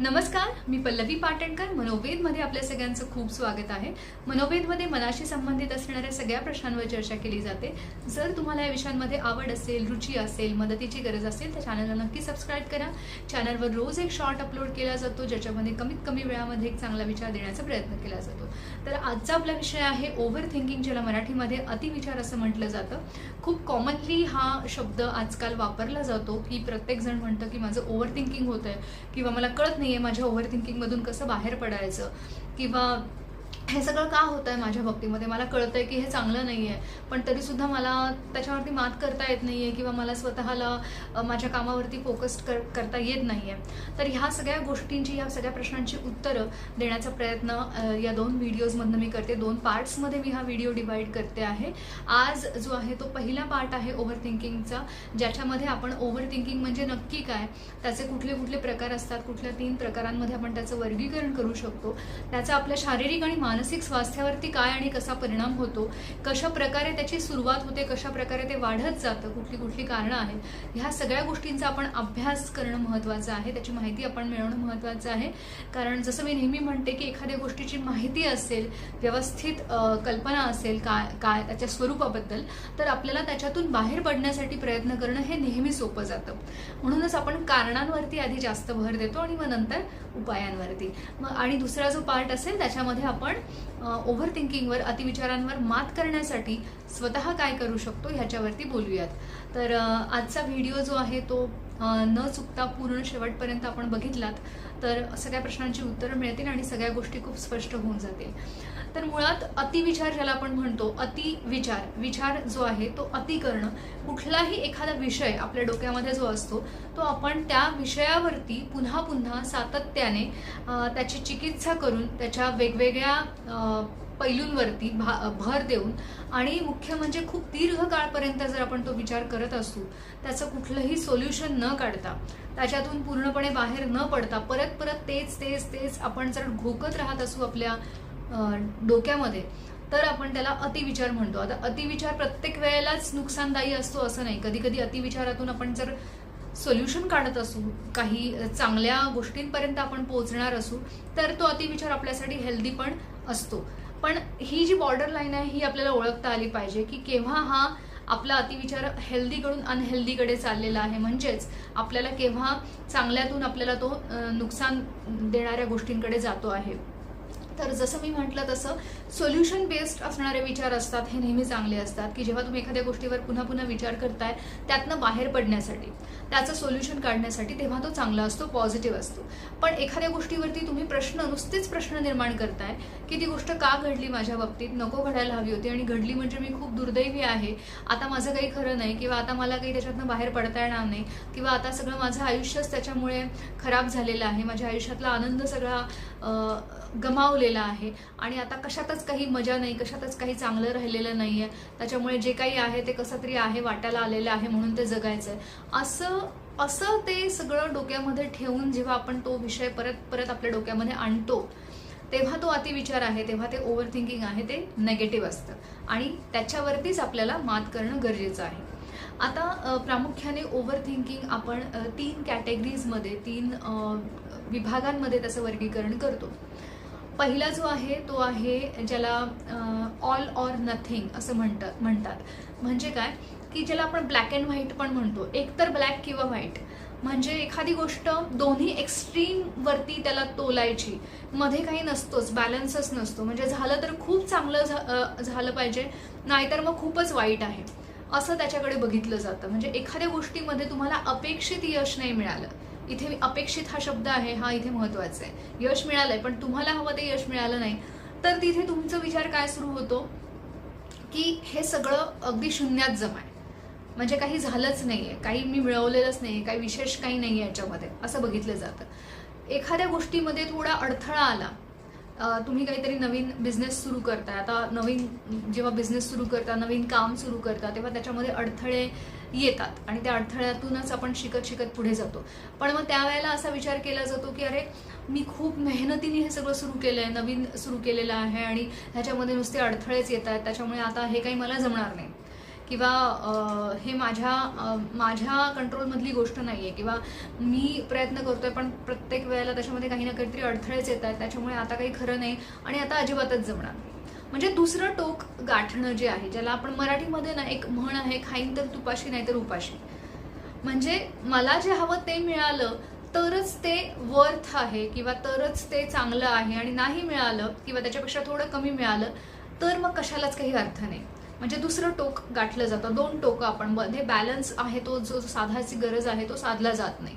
नमस्कार मी पल्लवी पाटणकर. मनोवेदमध्ये आपल्या सगळ्यांचं खूप स्वागत आहे. मनोवेदमध्ये मनाशी संबंधित असणाऱ्या सगळ्या प्रश्नांवर चर्चा केली जाते. जर तुम्हाला या विषयांमध्ये आवड असेल रुची असेल मदतीची गरज असेल तर चॅनलला नक्की सबस्क्राईब करा. चॅनलवर रोज एक शॉर्ट अपलोड केला जातो ज्याच्यामध्ये कमीत कमी वेळामध्ये एक चांगला विचार देण्याचा प्रयत्न केला जातो. तर आजचा आपला विषय आहे ओव्हर थिंकिंग ज्याला मराठीमध्ये अतिविचार असं म्हटलं जातं. खूप कॉमनली हा शब्द आजकाल वापरला जातो की प्रत्येकजण म्हणतं की माझं ओव्हर थिंकिंग होतं आहे किंवा मला कळत नाही आहे माझ्या ओव्हर थिंकिंगमधून कसं बाहेर पडायचं? किंवा हे सगळं का होत आहे माझ्या बाबतीमध्ये? मला कळतं आहे की हे चांगलं नाही आहे पण तरीसुद्धा मला त्याच्यावरती मात करता येत नाही आहे किंवा मला स्वतःला माझ्या कामावरती फोकस कर करता येत नाही आहे तर ह्या सगळ्या गोष्टींची ह्या सगळ्या प्रश्नांची उत्तरं देण्याचा प्रयत्न या दोन व्हिडिओजमधनं मी करते. दोन पार्ट्समध्ये मी हा व्हिडिओ डिवाईड करते आहे. आज जो आहे तो पहिला पार्ट आहे ओव्हर थिंकिंगचा ज्याच्यामध्ये आपण ओव्हर थिंकिंग म्हणजे नक्की काय? त्याचे कुठले कुठले प्रकार असतात कुठल्या तीन प्रकारांमध्ये आपण त्याचं वर्गीकरण करू शकतो. त्याचा आपल्या शारीरिक आणि मानसिक मानसिक स्वास्थ्यावरती काय आणि कसा परिणाम होतो कशा प्रकारे त्याची सुरुवात होते कशा प्रकारे ते वाढत जातं कुठली कुठली कारणं आहेत ह्या सगळ्या गोष्टींचा आपण अभ्यास करणं महत्त्वाचं आहे. त्याची माहिती आपण मिळवणं महत्त्वाचं आहे. कारण जसं मी नेहमी म्हणते की एखाद्या गोष्टीची माहिती असेल व्यवस्थित कल्पना असेल काय काय त्याच्या स्वरूपाबद्दल तर आपल्याला त्याच्यातून बाहेर पडण्यासाठी प्रयत्न करणं हे नेहमी सोपं जातं. म्हणूनच आपण कारणांवरती आधी जास्त भर देतो आणि मग नंतर उपायांवरती. मग आणि दुसरा जो पार्ट असेल त्याच्यामध्ये आपण ओव्हर थिंकिंगवर अतिविचारांवर मात करण्यासाठी स्वतः काय करू शकतो ह्याच्यावरती बोलूयात. तर आजचा व्हिडिओ जो आहे तो न चुकता पूर्ण शेवटपर्यंत आपण बघितलात. तर सगळ्या प्रश्नांची उत्तरं मिळतील आणि सगळ्या गोष्टी खूप स्पष्ट होऊन जातील. तर मुळात अतिविचार ज्याला आपण म्हणतो अतिविचार विचार जो आहे तो अति करणं कुठलाही एखादा विषय आपल्या डोक्यामध्ये जो असतो तो आपण त्या विषयावरती पुन्हा पुन्हा सातत्याने त्याची चिकित्सा करून त्याच्या वेगवेगळ्या पैलूंवरती भा भर देऊन आणि मुख्य म्हणजे खूप दीर्घ काळपर्यंत जर आपण तो विचार करत असू त्याचं कुठलंही सोल्युशन न काढता त्याच्यातून पूर्णपणे बाहेर न पडता परत परत तेच तेच तेच आपण जर घोकत राहत असू आपल्या डोक्यामध्ये तर आपण त्याला अतिविचार म्हणतो. आता अतिविचार प्रत्येक वेळेलाच नुकसानदायी असतो असं नाही. कधी कधी अतिविचारातून आपण जर सोल्युशन काढत असू काही चांगल्या गोष्टींपर्यंत आपण पोहोचणार असू तर तो अतिविचार आपल्यासाठी हेल्दी पण असतो. पण ही जी बॉर्डर लाईन आहे ही आपल्याला ओळखता आली पाहिजे की केव्हा हा आपला अतिविचार हेल्दीकडून अनहेल्दीकडे चाललेला आहे. म्हणजेच आपल्याला केव्हा चांगल्यातून आपल्याला तो नुकसान देणाऱ्या गोष्टींकडे जातो आहे. तर जसं मी म्हटलं तसं सोल्युशन बेस्ड असणारे विचार असतात हे नेहमी चांगले असतात की जेव्हा तुम्ही एखाद्या गोष्टीवर पुन्हा पुन्हा विचार करताय त्यातनं बाहेर पडण्यासाठी त्याचं सोल्युशन काढण्यासाठी तेव्हा तो चांगला असतो पॉझिटिव्ह असतो. पण एखाद्या गोष्टीवरती तुम्ही प्रश्न नुसतेच प्रश्न निर्माण करताय की ती गोष्ट का घडली माझ्या बाबतीत? नको घडायला हवी होती आणि घडली म्हणजे मी खूप दुर्दैवी आहे. आता माझं काही खरं नाही किंवा आता मला काही त्याच्यातनं बाहेर पडता येणार नाही किंवा आता सगळं माझं आयुष्यच त्याच्यामुळे खराब झालेलं आहे. माझ्या आयुष्यातला आनंद सगळा गमावले गमावलेला आहे. आणि आता कशातच काही मजा नाही कशातच काही चांगलं राहिलेलं नाही आहे त्याच्यामुळे जे काही आहे ते कसं तरी आहे वाटायला आलेलं आहे म्हणून ते जगायचं आहे असं असं ते सगळं डोक्यामध्ये ठेवून जेव्हा आपण तो विषय परत परत आपल्या डोक्यामध्ये आणतो तेव्हा तो अतिविचार आहे तेव्हा ते ओव्हर थिंकिंग आहे ते नेगेटिव्ह असतं. आणि त्याच्यावरतीच आपल्याला मात करणं गरजेचं आहे. आता प्रामुख्याने ओव्हर थिंकिंग आपण तीन कॅटेगरीजमध्ये तीन विभागांमध्ये त्याचं वर्गीकरण करतो. पहिला जो आहे तो आहे ज्याला ऑल ऑर नथिंग असं म्हणतात म्हणतात. म्हणजे काय? की ज्याला आपण ब्लॅक अँड व्हाईट पण म्हणतो. एकतर ब्लॅक किंवा व्हाईट म्हणजे एखादी गोष्ट दोन्ही एक्स्ट्रीम वरती त्याला तोलायची. मध्ये काही नसतोच बॅलन्सच नसतो. म्हणजे झालं तर खूप चांगलं झालं पाहिजे नाहीतर मग खूपच वाईट आहे. असं त्याच्याकडे बघितलं जातं. म्हणजे एखाद्या गोष्टीमध्ये तुम्हाला अपेक्षित यश नाही मिळालं. इथे अपेक्षित हा शब्द आहे हा इथे महत्त्वाचा आहे. यश मिळालंय पण तुम्हाला हवं ते यश मिळालं नाही. तर तिथे तुमचा विचार काय सुरू होतो? की हे सगळं अगदी शून्यात जमा आहे. म्हणजे काही झालंच नाहीये काही मी मिळवलेलंच नाहीये काही विशेष काही नाहीये याच्यामध्ये असं बघितलं जातं. एखाद्या गोष्टीमध्ये थोडा अडथळा आला तुम्ही काहीतरी नवीन बिझनेस सुरू करताय. आता नवीन जेव्हा बिझनेस सुरू करता नवीन काम सुरू करता तेव्हा त्याच्यामध्ये अडथळे येतात आणि त्या अडथळ्यातूनच आपण शिकत शिकत पुढे जातो. पण मग त्यावेळेला असा विचार केला जातो की अरे मी खूप मेहनतीने हे सगळं सुरू केलं आहे नवीन सुरू केलेलं आहे आणि ह्याच्यामध्ये नुसते अडथळेच येत आहेत. त्याच्यामुळे आता हे काही मला जमणार नाही. किंवा हे माझ्या माझ्या कंट्रोलमधली गोष्ट नाही आहे किंवा मी प्रयत्न करतोय पण प्रत्येक वेळेला त्याच्यामध्ये काही ना काहीतरी अडथळेच येत आहेत त्याच्यामुळे आता काही खरं नाही आणि आता अजिबातच जमणार नाही. म्हणजे दुसरं टोक गाठणं जे आहे ज्याला आपण मराठीमध्ये ना एक म्हण आहे खाईन तर तुपाशी नाही तर उपाशी. म्हणजे मला जे हवं ते मिळालं तरच ते वर्थ आहे किंवा तरच ते चांगलं आहे आणि नाही मिळालं किंवा त्याच्यापेक्षा थोडं कमी मिळालं तर मग कशालाच काही अर्थ नाही. म्हणजे दुसरं टोक गाठलं जातं. दोन टोकं आपण मध्ये बॅलन्स आहे तो जो साधायची गरज आहे तो साधला जात नाही.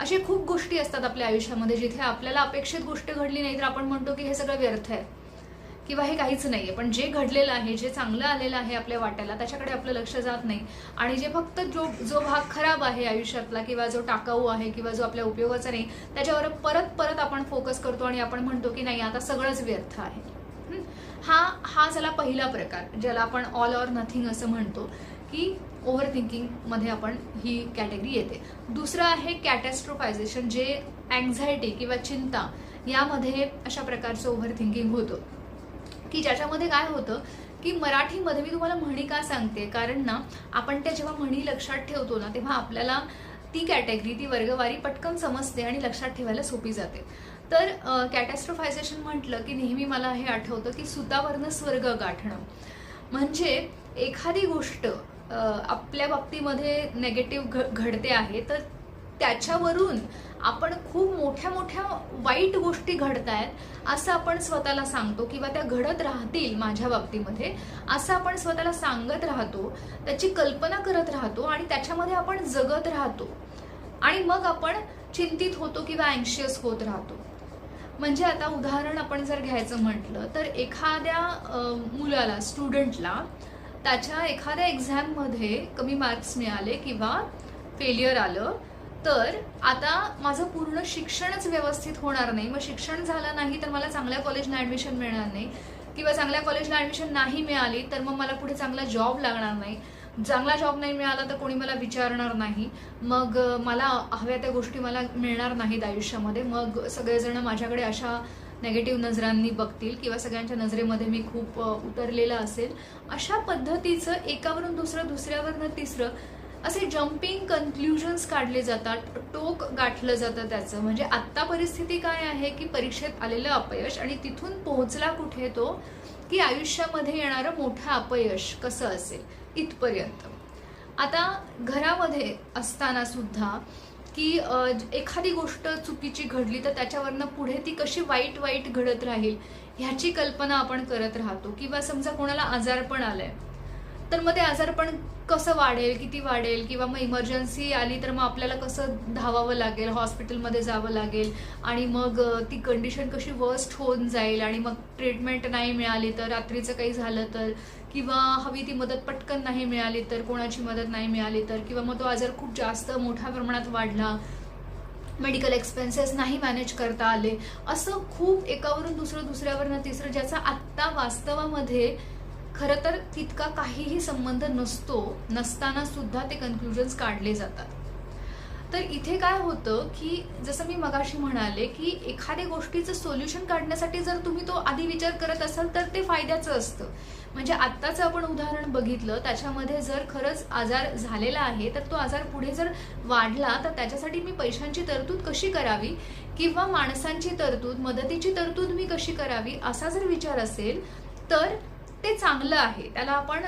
असे खूप गोष्टी असतात आपल्या आयुष्यामध्ये जिथे आपल्याला अपेक्षित गोष्ट घडली नाही तर आपण म्हणतो की हे सगळं व्यर्थ आहे. किंवा हे काहीच नाही आहे पण जे घडलेलं आहे जे चांगलं आलेलं आहे आपल्या वाट्याला त्याच्याकडे आपलं लक्ष जात नाही. आणि जे फक्त जो जो भाग खराब आहे आयुष्यातला किंवा जो टाकाऊ आहे किंवा जो आपल्या उपयोगाचा नाही त्याच्यावर परत परत आपण फोकस करतो आणि आपण म्हणतो की नाही आता सगळंच व्यर्थ आहे. हा हा झाला पहिला प्रकार ज्याला आपण ऑल ऑर नथिंग असं म्हणतो की ओव्हर थिंकिंगमध्ये आपण ही कॅटेगरी येते. दुसरं आहे कॅटॅस्ट्रोफायझेशन जे अँझायटी किंवा चिंता यामध्ये अशा प्रकारचं ओव्हर थिंकिंग होतं. की ज्याच्यामध्ये काय होतं की मराठीमध्ये मी तुम्हाला म्हणी का सांगते? कारण ना आपण त्या जेव्हा म्हणी लक्षात ठेवतो ना तेव्हा आपल्याला ती कॅटेगरी ती वर्गवारी पटकन समजते आणि लक्षात ठेवायला सोपी जाते. तर कॅटॅस्ट्रोफायझेशन म्हटलं की नेहमी मला हे आठवतं की सुतावरनं स्वर्ग गाठणं. म्हणजे एखादी गोष्ट आपल्या बाबतीमध्ये नेगेटिव्ह घडते आहे तर त्याच्यावरून आपण खूप मोठ्या मोठ्या वाईट गोष्टी घडत आहेत असं आपण स्वतःला सांगतो किंवा त्या घडत राहतील माझ्या बाबतीमध्ये असं आपण स्वतःला सांगत राहतो त्याची कल्पना करत राहतो आणि त्याच्यामध्ये आपण जगत राहतो. आणि मग आपण चिंतित होतो किंवा अँशियस होत राहतो. म्हणजे आता उदाहरण आपण जर घ्यायचं म्हटलं तर एखाद्या मुलाला स्टुडंटला त्याच्या एखाद्या एक्झाममध्ये कमी मार्क्स मिळाले किंवा फेलियर आलं तर आता माझं पूर्ण शिक्षणच व्यवस्थित होणार नाही. मग शिक्षण झालं नाही तर मला चांगल्या कॉलेजला ॲडमिशन मिळणार नाही. किंवा चांगल्या कॉलेजला ॲडमिशन नाही मिळाली तर मग मला पुढे चांगला जॉब लागणार नाही. चांगला जॉब नाही मिळाला तर कोणी मला विचारणार नाही. मग मला हव्या त्या गोष्टी मला मिळणार नाहीत आयुष्यामध्ये. मग सगळेजण माझ्याकडे अशा नेगेटिव्ह नजरांनी बघतील किंवा सगळ्यांच्या नजरेमध्ये मी खूप उतरलेलं असेल. अशा पद्धतीचं एकावरून दुसरं दुसऱ्यावरनं तिसरं असे जम्पिंग कन्क्ल्युजन्स काढले जातात. टोक गाठलं जातं त्याचं. म्हणजे आत्ता परिस्थिती काय आहे की परीक्षेत आलेलं अपयश आणि तिथून पोहोचला कुठे तो की आयुष्यामध्ये येणारं मोठं अपयश कसं असेल? इथपर्यंत. आता घरामध्ये असताना सुद्धा की एखादी गोष्ट चुकीची घडली तर त्याच्यावरनं पुढे ती कशी वाईट वाईट घडत राहील ह्याची कल्पना आपण करत राहतो. किंवा समजा कोणाला आजारपण आलंय तर मग ते आजारपण कसं वाढेल किती वाढेल? किंवा मग इमर्जन्सी आली तर मग आपल्याला कसं धावावं लागेल? हॉस्पिटलमध्ये जावं लागेल? आणि मग ती कंडिशन कशी वर्स्ट होऊन जाईल? आणि मग ट्रीटमेंट नाही मिळाली तर रात्रीचं काही झालं तर किंवा हवी ती मदत पटकन नाही मिळाली तर कोणाची मदत नाही मिळाली तर किंवा मग तो आजार खूप जास्त मोठ्या प्रमाणात वाढला मेडिकल एक्सपेन्सेस नाही मॅनेज करता आले असं खूप एकावरून दुसरं दुसऱ्यावरनं तिसरं ज्याचा आत्ता वास्तवामध्ये खरं तर तितका काहीही संबंध नसतो नसताना सुद्धा ते कन्क्लुजन्स काढले जातात. तर इथे काय होतं की जसं मी मगाशी म्हणाले की एखाद्या गोष्टीचं सोल्युशन काढण्यासाठी जर तुम्ही तो आधी विचार करत असाल तर ते फायद्याचं असतं. म्हणजे आत्ताचं आपण उदाहरण बघितलं त्याच्यामध्ये जर खरंच आजार झालेला आहे तर तो आजार पुढे जर वाढला तर त्याच्यासाठी मी पैशांची तरतूद कशी करावी? किंवा माणसांची तरतूद मदतीची तरतूद मी कशी करावी? असा जर विचार असेल तर ते चांगलं आहे. त्याला आपण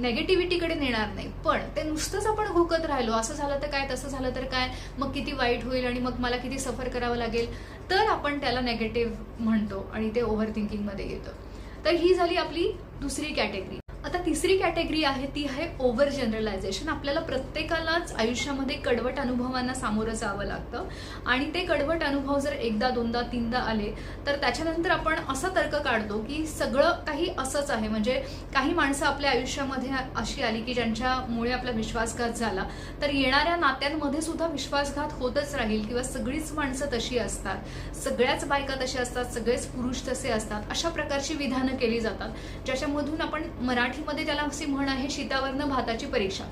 नेगेटिव्हिटीकडे नेणार नाही. पण ते नुसतंच आपण घोकत राहिलो असं झालं तर काय तसं झालं तर काय मग किती वाईट होईल आणि मग मला किती सफर करावं लागेल? तर आपण त्याला नेगेटिव्ह म्हणतो आणि ते ओव्हर थिंकिंगमध्ये येतं. तर ही झाली आपली दुसरी कॅटेगरी. आता तिसरी कॅटेगरी आहे ती आहे ओव्हर जनरलायझेशन आपल्याला प्रत्येकालाच आयुष्यामध्ये कडवट अनुभवांना सामोरं जावं लागतं. आणि ते कडवट अनुभव जर एकदा दोनदा तीनदा आले तर त्याच्यानंतर आपण असा तर्क काढतो की सगळं काही असंच आहे. म्हणजे काही माणसं आपल्या आयुष्यामध्ये अशी आली की ज्यांच्यामुळे आपला विश्वासघात झाला तर येणाऱ्या नात्यांमध्ये सुद्धा विश्वासघात होतच राहील किंवा सगळीच माणसं तशी असतात. सगळ्याच बायका तशा असतात सगळेच पुरुष तसे असतात. अशा प्रकारची विधानं केली जातात ज्याच्यामधून आपण मराठी मराठीमध्ये त्याला अशी म्हण आहे शीतावरनं भाताची परीक्षा.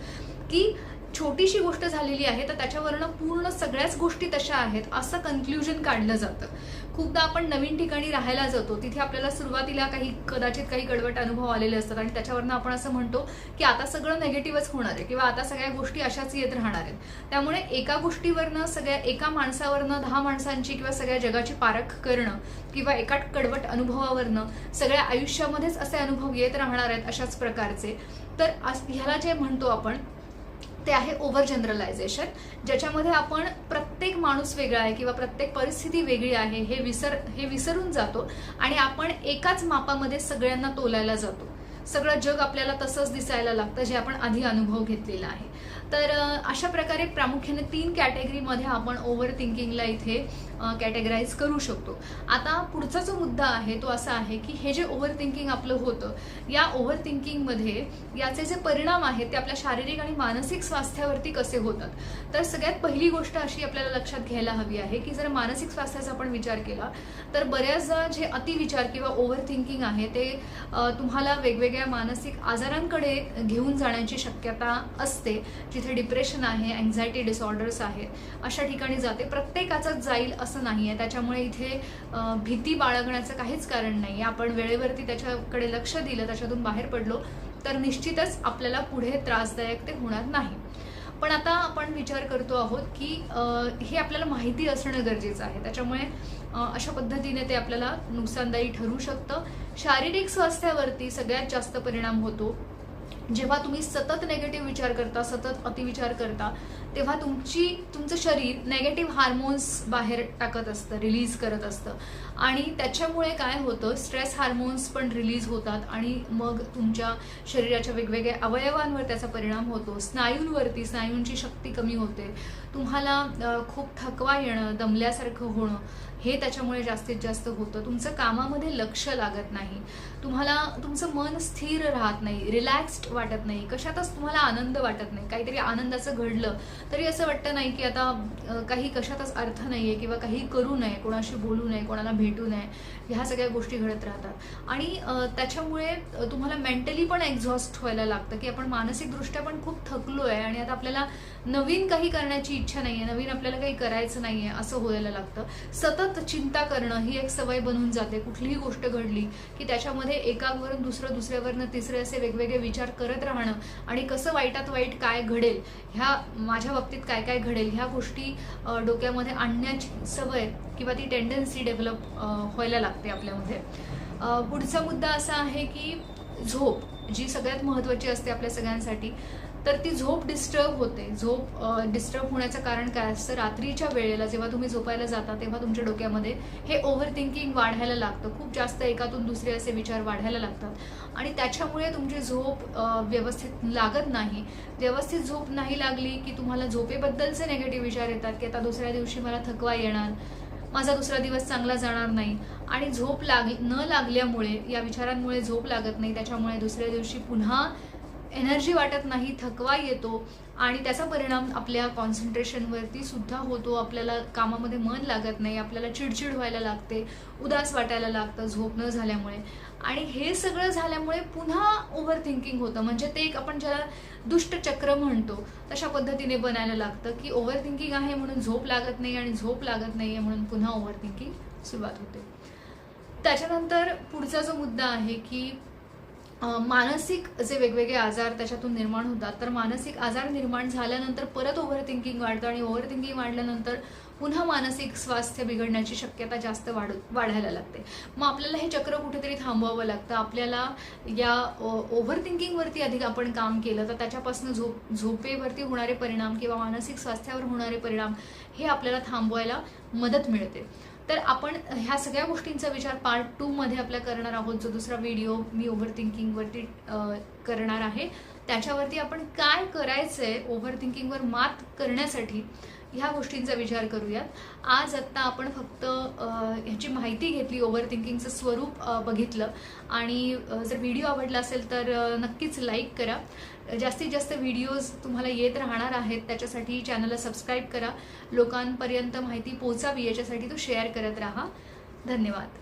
की छोटीशी गोष्ट झालेली आहे तर त्याच्यावरनं पूर्ण सगळ्याच गोष्टी तशा आहेत असं कन्क्ल्युजन काढलं जातं. खूपदा आपण नवीन ठिकाणी राहायला जातो तिथे आपल्याला सुरुवातीला काही कदाचित काही कडवट अनुभव आलेले असतात आणि त्याच्यावरनं आपण असं म्हणतो की आता सगळं नेगेटिव्हच होणार आहे किंवा आता सगळ्या गोष्टी अशाच येत राहणार आहेत. त्यामुळे एका गोष्टीवरनं सगळ्या एका माणसावरनं दहा माणसांची किंवा सगळ्या जगाची पारख करणं किंवा एका कडवट अनुभवावरनं सगळ्या आयुष्यामध्येच असे अनुभव येत राहणार आहेत अशाच प्रकारचे. तर आज- ह्याला जे म्हणतो आपण ते आहे ओव्हर जनरलायझेशन ज्याच्यामध्ये आपण प्रत्येक माणूस वेगळा आहे किंवा प्रत्येक परिस्थिती वेगळी आहे हे विसर हे विसरून जातो आणि आपण एकाच मापामध्ये सगळ्यांना तोलायला जातो. सगळं जग आपल्याला तसंच दिसायला लागतं जे आपण आधी अनुभव घेतलेला आहे. तर अशा प्रकारे प्रामुख्याने तीन कॅटेगरीमध्ये आपण ओव्हर थिंकिंगला इथे कॅटेगराईज करू शकतो. आता पुढचा जो मुद्दा आहे तो असा आहे की हे जे ओव्हर थिंकिंग आपलं होतं या ओव्हर थिंकिंगमध्ये याचे जे परिणाम आहेत ते आपल्या शारीरिक आणि मानसिक स्वास्थ्यावरती कसे होतात? तर सगळ्यात पहिली गोष्ट अशी आपल्याला लक्षात घ्यायला हवी आहे की जर मानसिक स्वास्थ्याचा आपण विचार केला तर बऱ्याचदा जे अतिविचार किंवा ओव्हर थिंकिंग आहे ते तुम्हाला वेगवेगळ्या मानसिक आजारांकडे घेऊन जाण्याची शक्यता असते जिथे डिप्रेशन आहे अँझायटी डिसऑर्डर्स आहेत अशा ठिकाणी जाते. प्रत्येकाचंच जाईल असं नाही आहे त्याच्यामुळे इथे भीती बाळगण्याचं काहीच कारण नाही आहे आपण वेळेवरती त्याच्याकडे लक्ष दिलं त्याच्यातून बाहेर पडलो तर निश्चितच आपल्याला पुढे त्रासदायक ते होणार नाही. पण आता आपण विचार करतो आहोत की हे आपल्याला माहिती असणं गरजेचं आहे. त्याच्यामुळे अशा पद्धतीने ते आपल्याला नुकसानदायी ठरू शकतं. शारीरिक स्वास्थ्यावरती सगळ्यात जास्त परिणाम होतो. जेव्हा तुम्ही सतत नेगेटिव्ह विचार करता सतत अतिविचार करता तेव्हा तुमची तुमचं शरीर नेगेटिव्ह हार्मोन्स बाहेर टाकत असतं रिलीज करत असतं. आणि त्याच्यामुळे काय होतं स्ट्रेस हार्मोन्स पण रिलीज होतात आणि मग तुमच्या शरीराच्या वेगवेगळ्या अवयवांवर त्याचा परिणाम होतो. स्नायूंवरती स्नायूंची शक्ती कमी होते. तुम्हाला खूप थकवा येणं दमल्यासारखं होणं हे त्याच्यामुळे जास्तीत जास्त होतं. तुमचं कामामध्ये लक्ष लागत नाही. तुम्हाला तुमचं मन स्थिर राहत नाही रिलॅक्स्ड वाटत नाही. कशातच तुम्हाला आनंद वाटत नाही. काहीतरी आनंदाचं घडलं तरी असं वाटतं नाही की आता काही कशातच अर्थ नाही आहे किंवा काही करू नये कोणाशी बोलू नये कोणाला भेटू नये. ह्या सगळ्या गोष्टी घडत राहतात. आणि त्याच्यामुळे तुम्हाला मेंटली पण एक्झॉस्ट व्हायला लागतं की आपण मानसिकदृष्ट्या पण खूप थकलो आहे आणि आता आपल्याला नवीन काही करण्याची इच्छा नाही आहे नवीन आपल्याला काही करायचं नाही आहे असं व्हायला लागतं. सतत चिंता करणं ही एक सवय बनून जाते. कुठलीही गोष्ट घडली की त्याच्यामध्ये एकावरून दुसरं दुसऱ्यावरनं तिसरे असे वेगवेगळे विचार करत राहणं आणि कसं वाईटात वाईट काय घडेल ह्या माझ्या बाबतीत काय काय घडेल ह्या गोष्टी डोक्यामध्ये आणण्याची सवय किंवा ती टेंडन्सी डेव्हलप व्हायला लागते आपल्यामध्ये. पुढचा मुद्दा असा आहे की झोप जी सगळ्यात महत्त्वाची असते आपल्या सगळ्यांसाठी. तर ती झोप डिस्टर्ब होते. झोप डिस्टर्ब होण्याचं कारण काय असतं? रात्रीच्या वेळेला जेव्हा तुम्ही झोपायला जाता तेव्हा तुमच्या डोक्यामध्ये हे ओव्हर थिंकिंग वाढायला लागतं. खूप जास्त एकातून दुसरे असे विचार वाढायला लागतात. आणि त्याच्यामुळे तुमची झोप व्यवस्थित लागत नाही. व्यवस्थित झोप नाही लागली की तुम्हाला झोपेबद्दलचे नेगेटिव्ह विचार येतात की आता दुसऱ्या दिवशी मला थकवा येणार माझा दुसरा दिवस चांगला जाणार नाही. आणि झोप लाग न लागल्यामुळे या विचारांमुळे झोप लागत नाही. त्याच्यामुळे दुसऱ्या दिवशी पुन्हा एनर्जी वाटत नाही थकवा येतो आणि त्याचा परिणाम आपल्या कॉन्सन्ट्रेशनवरती सुद्धा होतो. आपल्याला कामामध्ये मन लागत नाही आपल्याला चिडचिड व्हायला लागते उदास वाटायला लागतं झोप न झाल्यामुळे. आणि हे सगळं झाल्यामुळे पुन्हा ओव्हर थिंकिंग होतं. म्हणजे ते एक आपण ज्याला दुष्टचक्र म्हणतो तशा पद्धतीने बनायला लागतं की ओव्हर थिंकिंग आहे म्हणून झोप लागत नाही आणि झोप लागत नाही आहे म्हणून पुन्हा ओव्हर थिंकिंग सुरुवात होते. त्याच्यानंतर पुढचा जो मुद्दा आहे की मानसिक जे वेगवेगळे आजार त्याच्यातून निर्माण होतात. तर मानसिक आजार निर्माण झाल्यानंतर परत ओव्हर थिंकिंग वाढतं आणि ओव्हर थिंकिंग वाढल्यानंतर पुन्हा मानसिक स्वास्थ्य बिघडण्याची शक्यता जास्त वाढ वाढायला लागते. मग आपल्याला हे चक्र कुठेतरी थांबवावं लागतं. आपल्याला या ओव्हर थिंकिंगवरती अधिक आपण काम केलं तर त्याच्यापासून झोप झोपेवरती होणारे परिणाम किंवा मानसिक स्वास्थ्यावर होणारे परिणाम हे आपल्याला थांबवायला मदत मिळते. तर आपण ह्या सगळ्या गोष्टींचा विचार पार्ट टूमध्ये आपल्या करणार आहोत. जो दुसरा व्हिडिओ मी ओव्हर थिंकिंगवरती करणार आहे. त्याच्यावरती आपण काय करायचंय ओव्हर थिंकिंगवर मात करण्यासाठी ह्या गोष्टींचा विचार करूयात. आज आत्ता आपण फक्त ह्याची माहिती घेतली ओव्हर थिंकिंगचं स्वरूप बघितलं. आणि जर व्हिडिओ आवडला असेल तर नक्कीच लाईक करा. जास्तीत जास्त व्हिडिओज तुम्हाला येत राहणार आहेत त्याच्यासाठी चॅनलला सबस्क्राईब करा. लोकांपर्यंत माहिती पोचावी याच्यासाठी तो शेअर करत राहा. धन्यवाद.